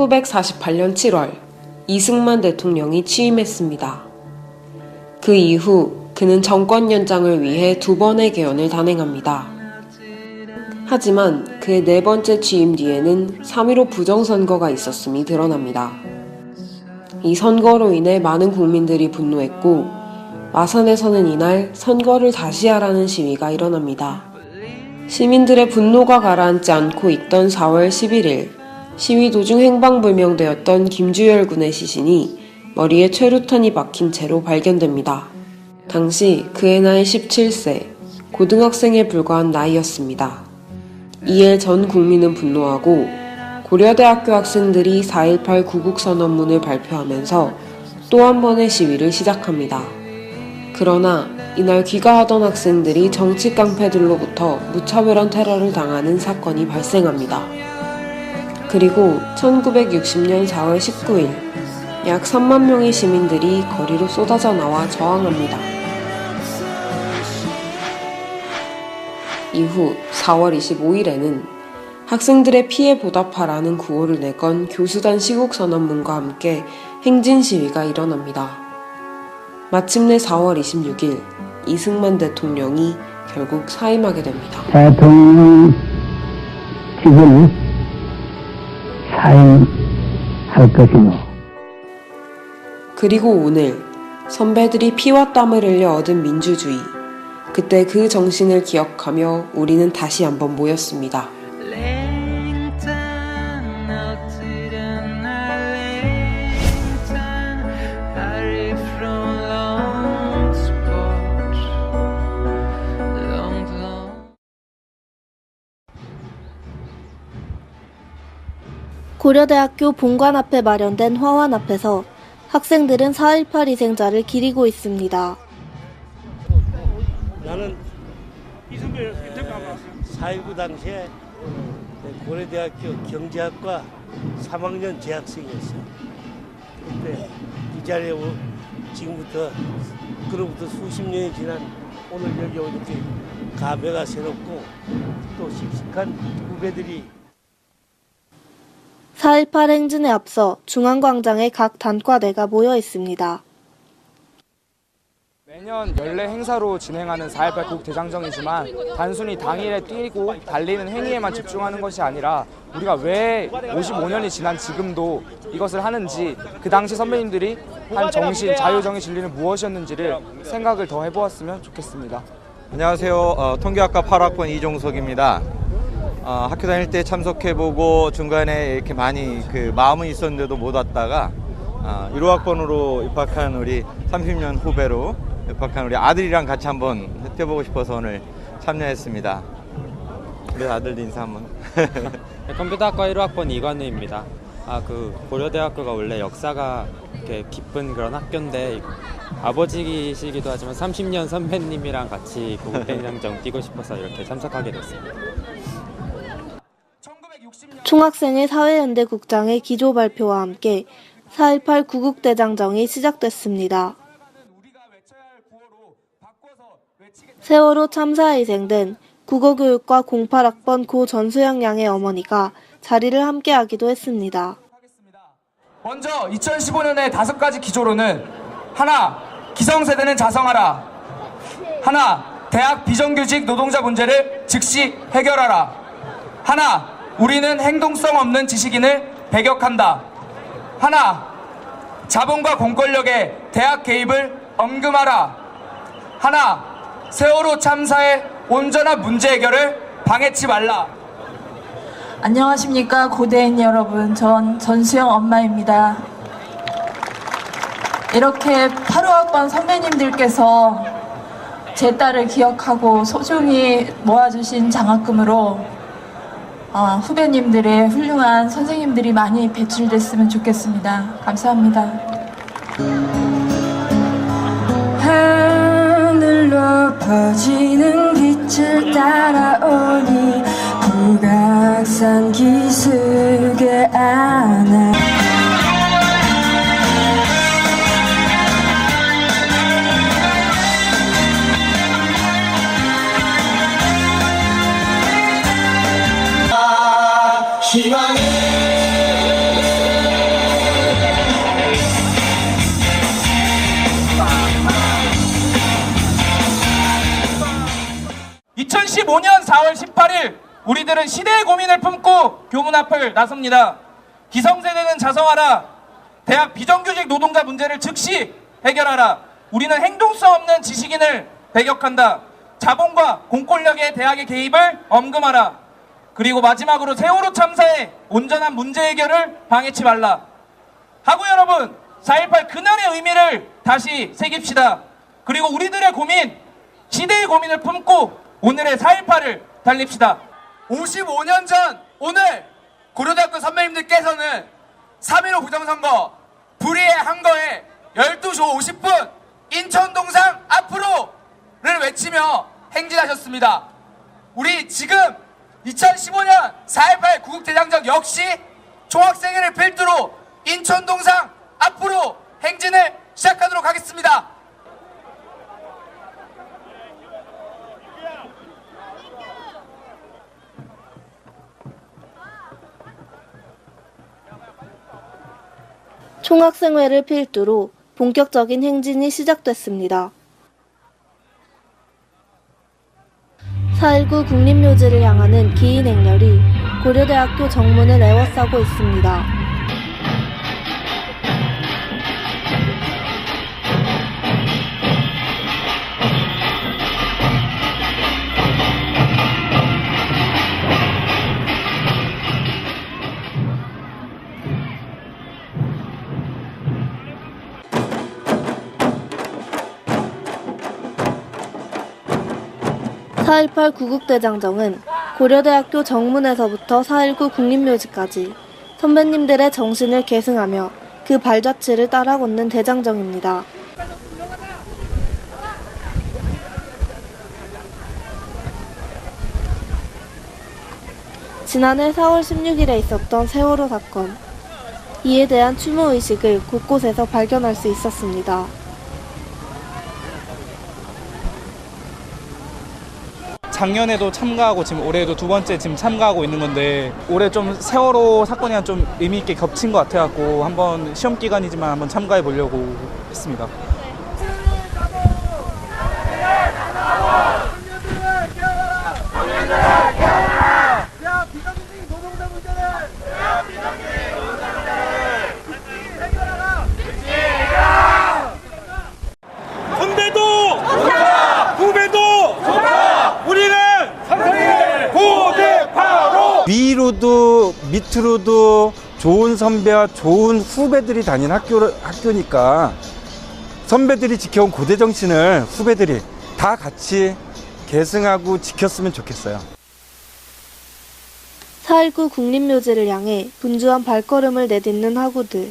1948년 7월 이승만 대통령이 취임했습니다. 그 이후 그는 정권 연장을 위해 두 번의 개헌을 단행합니다. 하지만 그의 네 번째 취임 뒤에는 3.15 부정선거가 있었음이 드러납니다. 이 선거로 인해 많은 국민들이 분노했고 마산에서는 이날 선거를 다시 하라는 시위가 일어납니다. 시민들의 분노가 가라앉지 않고 있던 4월 11일 시위 도중 행방불명되었던 김주열 군의 시신이 머리에 최루탄이 박힌 채로 발견됩니다. 당시 그의 나이 17세, 고등학생에 불과한 나이였습니다. 이에 전 국민은 분노하고 고려대학교 학생들이 4.18 구국선언문을 발표하면서 또 한 번의 시위를 시작합니다. 그러나 이날 귀가하던 학생들이 정치 깡패들로부터 무차별한 테러를 당하는 사건이 발생합니다. 그리고 1960년 4월 19일 약 3만 명의 시민들이 거리로 쏟아져 나와 저항합니다. 이후 4월 25일에는 학생들의 피해 보답하라는 구호를 내건 교수단 시국선언문과 함께 행진 시위가 일어납니다. 마침내 4월 26일 이승만 대통령이 결국 사임하게 됩니다. 대통령직을 사임할 것이며 그리고 오늘 선배들이 피와 땀을 흘려 얻은 민주주의. 그때 그 정신을 기억하며 우리는 다시 한번 모였습니다. 고려대학교 본관 앞에 마련된 화환 앞에서 학생들은 4.18 희생자를 기리고 있습니다. 나는 4.19 당시에 고려대학교 경제학과 3학년 재학생이었어. 그때 이 자리에 오- 지금부터 그로부터 수십 년이 지난 오늘 여기 오니까 감회가 새롭고 또 씩씩한 후배들이 4.18 행진에 앞서 중앙광장에 각 단과대가 모여 있습니다. 매년 연례 행사로 진행하는 4.18 국대장정이지만 단순히 당일에 뛰고 달리는 행위에만 집중하는 것이 아니라 우리가 왜 55년이 지난 지금도 이것을 하는지 그 당시 선배님들이 한 정신, 자유정의 진리는 무엇이었는지를 생각을 더 해보았으면 좋겠습니다. 안녕하세요. 어, 통계학과 8학번 이종석입니다. 어, 학교 다닐 때 참석해보고 중간에 이렇게 많이 그 마음은 있었는데도 못 왔다가 어, 1호학번으로 입학한 우리 30년 후배로 입학한 우리 아들이랑 같이 한번 뛰어보고 싶어서 오늘 참여했습니다. 우리 아들 인사 한번. 네, 컴퓨터학과 1호학번 이관우입니다. 아, 그 고려대학교가 원래 역사가 이렇게 깊은 그런 학교인데 아버지시기도 하지만 30년 선배님이랑 같이 고국대장정 뛰고 싶어서 이렇게 참석하게 됐습니다. 총학생회 사회연대 국장의 기조 발표와 함께 4.18 구국대장정이 시작됐습니다. 세월호 참사에 희생된 국어교육과 08학번 고 전수영 양의 어머니가 자리를 함께하기도 했습니다. 먼저 2015년의 다섯 가지 기조로는 하나, 기성세대는 자성하라. 하나, 대학 비정규직 노동자 문제를 즉시 해결하라. 하나, 우리는 행동성 없는 지식인을 배격한다. 하나, 자본과 공권력의 대학 개입을 엄금하라. 하나, 세월호 참사의 온전한 문제 해결을 방해치 말라. 안녕하십니까 고대인 여러분 전 전수영 엄마입니다 이렇게 8호학번 선배님들께서 제 딸을 기억하고 소중히 모아주신 장학금으로 어, 후배님들의 훌륭한 선생님들이 많이 배출됐으면 좋겠습니다. 감사합니다. 하늘로 퍼지는 빛을 따라오니 북악산 기슭에 안아 2015년 4월 18일 우리들은 시대의 고민을 품고 교문 앞을 나섭니다. 기성세대는 자성하라. 대학 비정규직 노동자 문제를 즉시 해결하라. 우리는 행동성 없는 지식인을 배격한다. 자본과 공권력의 대학의 개입을 엄금하라. 그리고 마지막으로 세월호 참사의 온전한 문제 해결을 방해치 말라. 하고 여러분, 4.18 그날의 의미를 다시 새깁시다. 그리고 우리들의 고민, 시대의 고민을 품고 오늘의 4.18을 달립시다. 55년 전 오늘 고려대학교 선배님들께서는 3.15 부정선거 불의의 한거에 12시 50분 인천동상 앞으로를 외치며 행진하셨습니다. 우리 지금 2015년 4.18 구국대장정 역시 총학생회를 필두로 인천동상 앞으로 행진을 시작하도록 하겠습니다. 총학생회를 필두로 본격적인 행진이 시작됐습니다. 4.19 국립묘지를 향하는 긴 행렬이 고려대학교 정문을 에워싸고 있습니다. (4.18) 구국대장정은 고려대학교 정문에서부터 (4.19) 국립묘지까지 선배님들의 정신을 계승하며 그 발자취를 따라 걷는 대장정입니다. 지난해 4월 16일에 있었던 세월호 사건. 이에 대한 추모 의식을 곳곳에서 발견할 수 있었습니다. 작년에도 참가하고 지금 올해도 두 번째 지금 참가하고 있는 건데 올해 좀 세월호 사건이랑 좀 의미 있게 겹친 것 같아갖고 한번 시험 기간이지만 한번 참가해 보려고 했습니다. 선배도 후배도 우리는 고대파로 위로도 밑으로도 좋은 선배와 좋은 후배들이 다니는 학교, 학교니까 선배들이 지켜온 고대 정신을 후배들이 다 같이 계승하고 지켰으면 좋겠어요. 4.19 국립묘지를 향해 분주한 발걸음을 내딛는 학우들.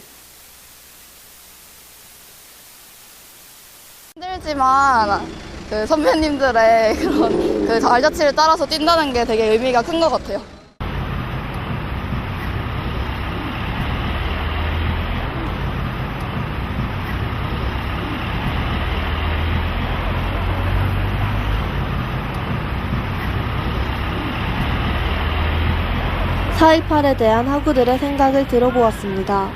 힘들지만 그 선배님들의 그런 그 발자취를 따라서 뛴다는 게 되게 의미가 큰 것 같아요. (4.18) 에 대한 학우들의 생각을 들어보았습니다.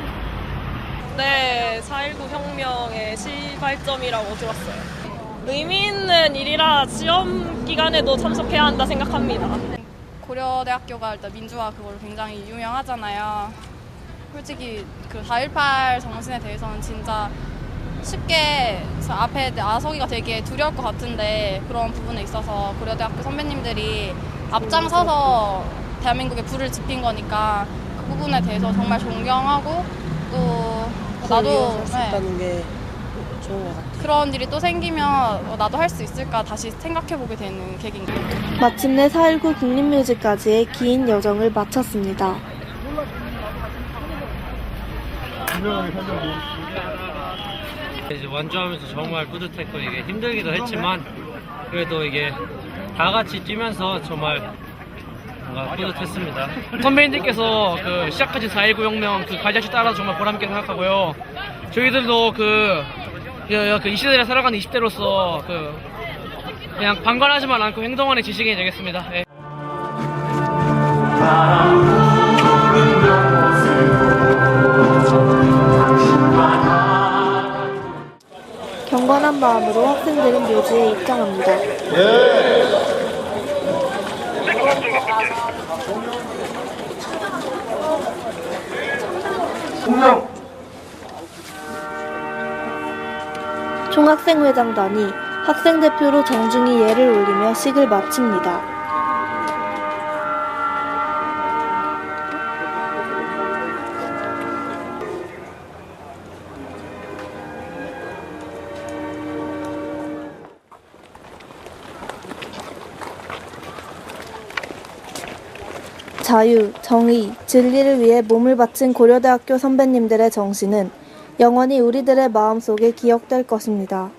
네, 4.19 혁명의 시발점이라고 들었어요. 의미 있는 일이라 시험 기간에도 참석해야 한다 생각합니다. 고려대학교가 일단 민주화 그걸로 굉장히 유명하잖아요. 솔직히 그 4.18 정신에 대해서는 진짜 쉽게 저 앞에 나서기가 되게 두려울 것 같은데 그런 부분에 있어서 고려대학교 선배님들이 앞장서서 대한민국에 불을 지핀 거니까 그 부분에 대해서 정말 존경하고 또 나도 네. 그런 일이 또 생기면 어, 나도 할 수 있을까 다시 생각해보게 되는 계기인 것 같아요. 마침내 4.19 국립묘지까지의 긴 여정을 마쳤습니다. 이제 완주하면서 정말 뿌듯했고 이게 힘들기도 했지만 그래도 이게 다 같이 뛰면서 정말 뭔가 뿌듯했습니다. 선배님들께서 그 시작하신 4.19 혁명 그 가지치 따라서 정말 보람있게 생각하고요. 저희들도 그, 그, 그 이 시대를 살아가는 20대로서 그 그냥 방관하지만 않고 행동하는 지식인이 되겠습니다. 예. 경건한 마음으로 학생들은 묘지에 입장합니다. 총학생회장단이 학생 대표로 정중히 예를 올리며 식을 마칩니다. 자유, 정의, 진리를 위해 몸을 바친 고려대학교 선배님들의 정신은 영원히 우리들의 마음속에 기억될 것입니다.